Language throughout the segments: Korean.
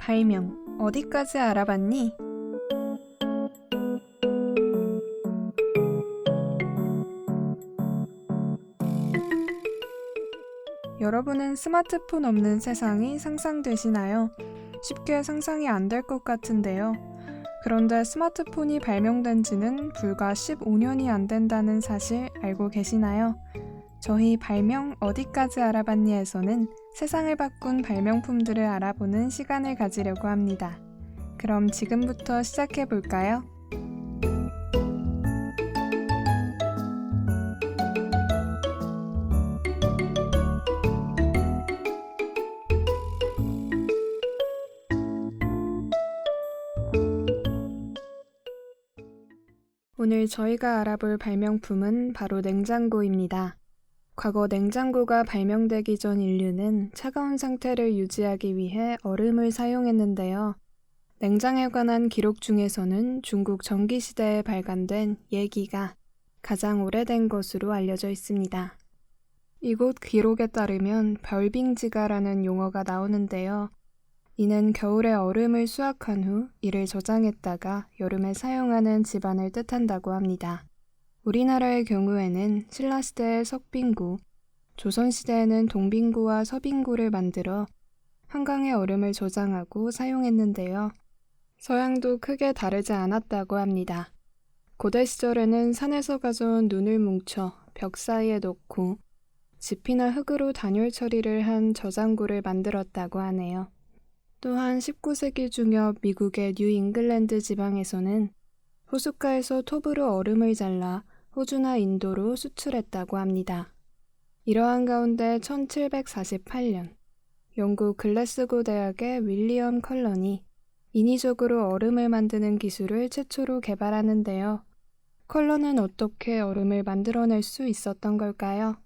발명 어디까지 알아봤니? 여러분은 스마트폰 없는 세상이 상상되시나요? 쉽게 상상이 안 될 것 같은데요. 그런데 스마트폰이 발명된 지는 불과 15년이 안 된다는 사실 알고 계시나요? 저희 발명 어디까지 알아봤니에서는 세상을 바꾼 발명품들을 알아보는 시간을 가지려고 합니다. 그럼 지금부터 시작해 볼까요? 오늘 저희가 알아볼 발명품은 바로 냉장고입니다. 과거 냉장고가 발명되기 전 인류는 차가운 상태를 유지하기 위해 얼음을 사용했는데요. 냉장에 관한 기록 중에서는 중국 전기시대에 발간된 예기가 가장 오래된 것으로 알려져 있습니다. 이곳 기록에 따르면 별빙지가라는 용어가 나오는데요. 이는 겨울에 얼음을 수확한 후 이를 저장했다가 여름에 사용하는 집안을 뜻한다고 합니다. 우리나라의 경우에는 신라시대의 석빙구, 조선시대에는 동빙구와 서빙구를 만들어 한강의 얼음을 저장하고 사용했는데요. 서양도 크게 다르지 않았다고 합니다. 고대 시절에는 산에서 가져온 눈을 뭉쳐 벽 사이에 놓고 지피나 흙으로 단열 처리를 한 저장고를 만들었다고 하네요. 또한 19세기 중엽 미국의 뉴 잉글랜드 지방에서는 호숫가에서 톱으로 얼음을 잘라 호주나 인도로 수출했다고 합니다. 이러한 가운데 1748년 영국 글래스고 대학의 윌리엄 컬런이 인위적으로 얼음을 만드는 기술을 최초로 개발하는데요. 컬런은 어떻게 얼음을 만들어낼 수 있었던 걸까요?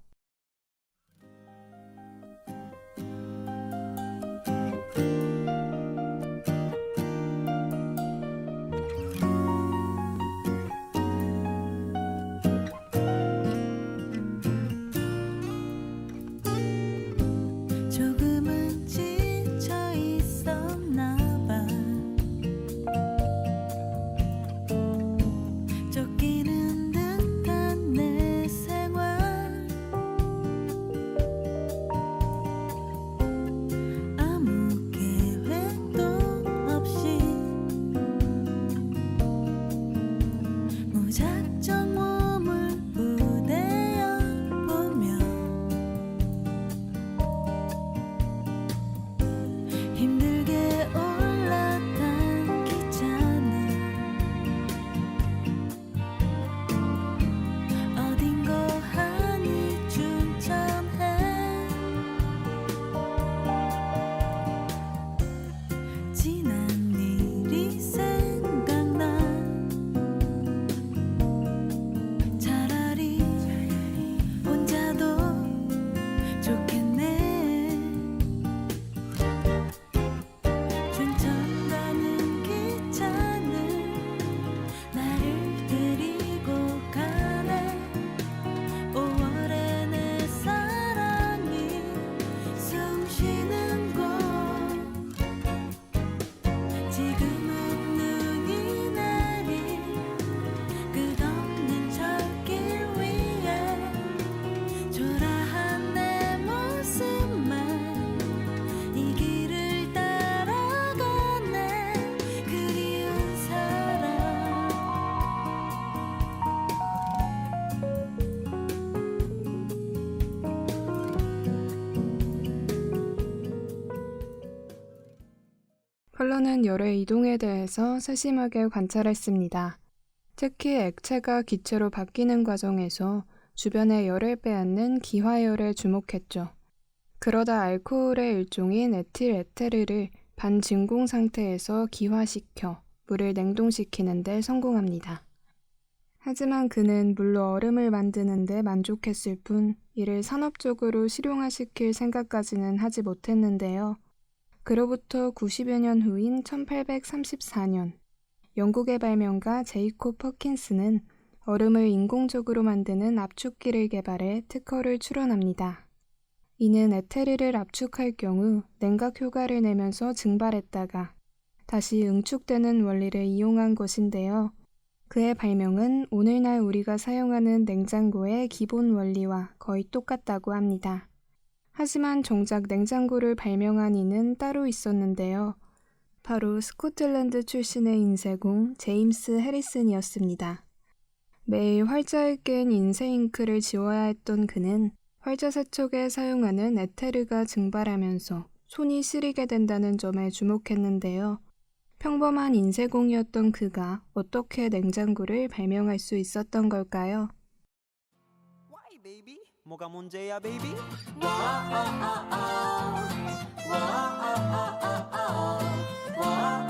컬런은 열의 이동에 대해서 세심하게 관찰했습니다. 특히 액체가 기체로 바뀌는 과정에서 주변의 열을 빼앗는 기화열에 주목했죠. 그러다 알코올의 일종인 에틸 에테르를 반진공 상태에서 기화시켜 물을 냉동시키는 데 성공합니다. 하지만 그는 물로 얼음을 만드는 데 만족했을 뿐 이를 산업적으로 실용화시킬 생각까지는 하지 못했는데요. 그로부터 90여 년 후인 1834년, 영국의 발명가 제이콥 퍼킨스는 얼음을 인공적으로 만드는 압축기를 개발해 특허를 출원합니다. 이는 에테르를 압축할 경우 냉각 효과를 내면서 증발했다가 다시 응축되는 원리를 이용한 것인데요. 그의 발명은 오늘날 우리가 사용하는 냉장고의 기본 원리와 거의 똑같다고 합니다. 하지만 정작 냉장고를 발명한 이는 따로 있었는데요. 바로 스코틀랜드 출신의 인쇄공 제임스 해리슨이었습니다. 매일 활자에 깬 인쇄 잉크를 지워야 했던 그는 활자 세척에 사용하는 에테르가 증발하면서 손이 시리게 된다는 점에 주목했는데요. 평범한 인쇄공이었던 그가 어떻게 냉장고를 발명할 수 있었던 걸까요? Why? 뭐가 문제야, baby?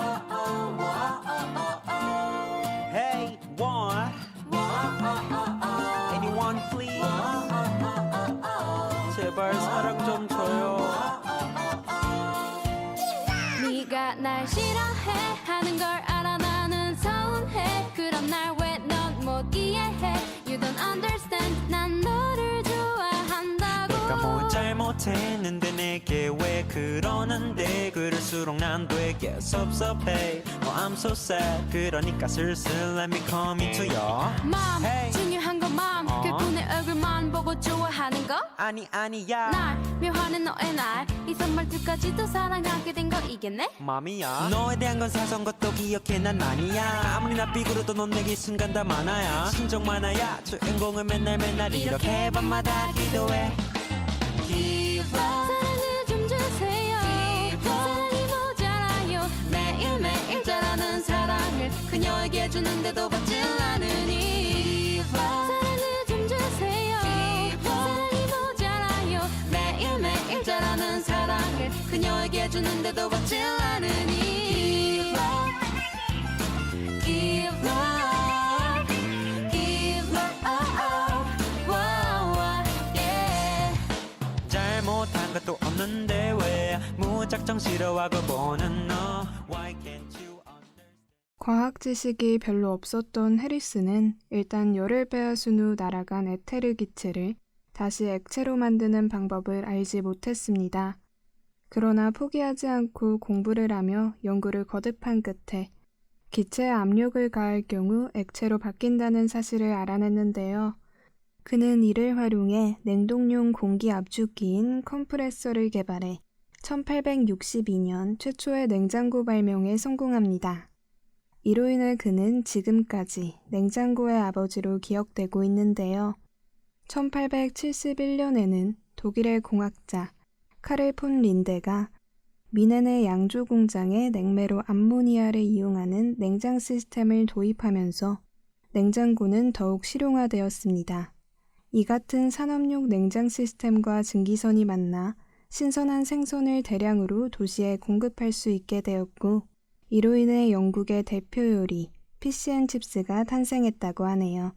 Hey, 못했는데 내게 왜 그러는데? 그럴수록 난 되게 섭섭해. Oh I'm so sad. 그러니까 슬슬 let me come into your 맘 Hey. 중요한 건 맘 어. 그분의 얼굴만 보고 좋아하는 거? 아니 아니야. 날 묘하는 너의 날 이 선물들까지도 사랑하게 된 거 이겠네? 맘이야 너에 대한 건 사선 것도 기억해. 난 아니야. 아무리 나 삐그러도 넌 내게 순간 다 많아야. 신정 많아야. 주인공을 맨날 맨날 이렇게 밤마다 기도해 사랑을 좀 주세요. 사랑이 모자라요. 매일매일 자라는 사랑을 그녀에게 주는데도 받질 않으니. 사랑을 좀 주세요. 사랑이 모자라요. 매일매일 자라는 사랑을 그녀에게 주는데도 받질 과학 지식이 별로 없었던 해리스는 일단 열을 빼앗은 후 날아간 에테르 기체를 다시 액체로 만드는 방법을 알지 못했습니다. 그러나 포기하지 않고 공부를 하며 연구를 거듭한 끝에 기체에 압력을 가할 경우 액체로 바뀐다는 사실을 알아냈는데요. 그는 이를 활용해 냉동용 공기 압축기인 컴프레서를 개발해 1862년 최초의 냉장고 발명에 성공합니다. 이로 인해 그는 지금까지 냉장고의 아버지로 기억되고 있는데요. 1871년에는 독일의 공학자 카를 폰 린데가 미넨의 양조 공장에 냉매로 암모니아를 이용하는 냉장 시스템을 도입하면서 냉장고는 더욱 실용화되었습니다. 이 같은 산업용 냉장 시스템과 증기선이 만나 신선한 생선을 대량으로 도시에 공급할 수 있게 되었고 이로 인해 영국의 대표 요리 피시앤 칩스가 탄생했다고 하네요.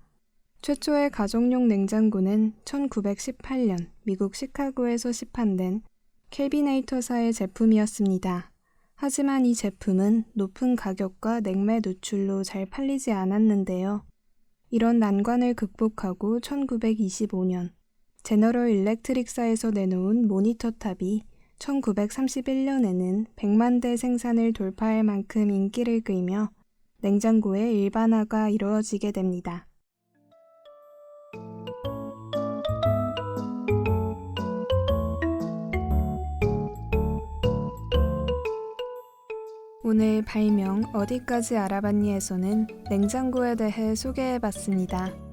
최초의 가정용 냉장고는 1918년 미국 시카고에서 시판된 캘비네이터사의 제품이었습니다. 하지만 이 제품은 높은 가격과 냉매 노출로 잘 팔리지 않았는데요. 이런 난관을 극복하고 1925년 제너럴 일렉트릭사에서 내놓은 모니터 탑이 1931년에는 100만 대 생산을 돌파할 만큼 인기를 끌며 냉장고의 일반화가 이루어지게 됩니다. 오늘 발명 어디까지 알아봤니에서는 냉장고에 대해 소개해봤습니다.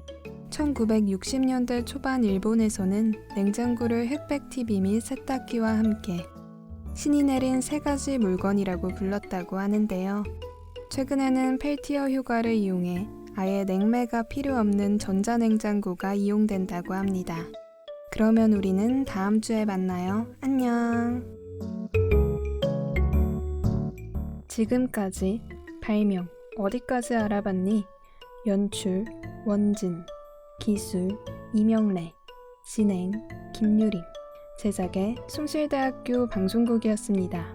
1960년대 초반 일본에서는 냉장고를 흑백 TV 및 세탁기와 함께 신이 내린 세 가지 물건이라고 불렀다고 하는데요. 최근에는 펠티어 효과를 이용해 아예 냉매가 필요 없는 전자냉장고가 이용된다고 합니다. 그러면 우리는 다음 주에 만나요. 안녕. 지금까지 발명 어디까지 알아봤니? 연출 원진 기술 이명래 진행 김유림 제작의 숭실대학교 방송국이었습니다.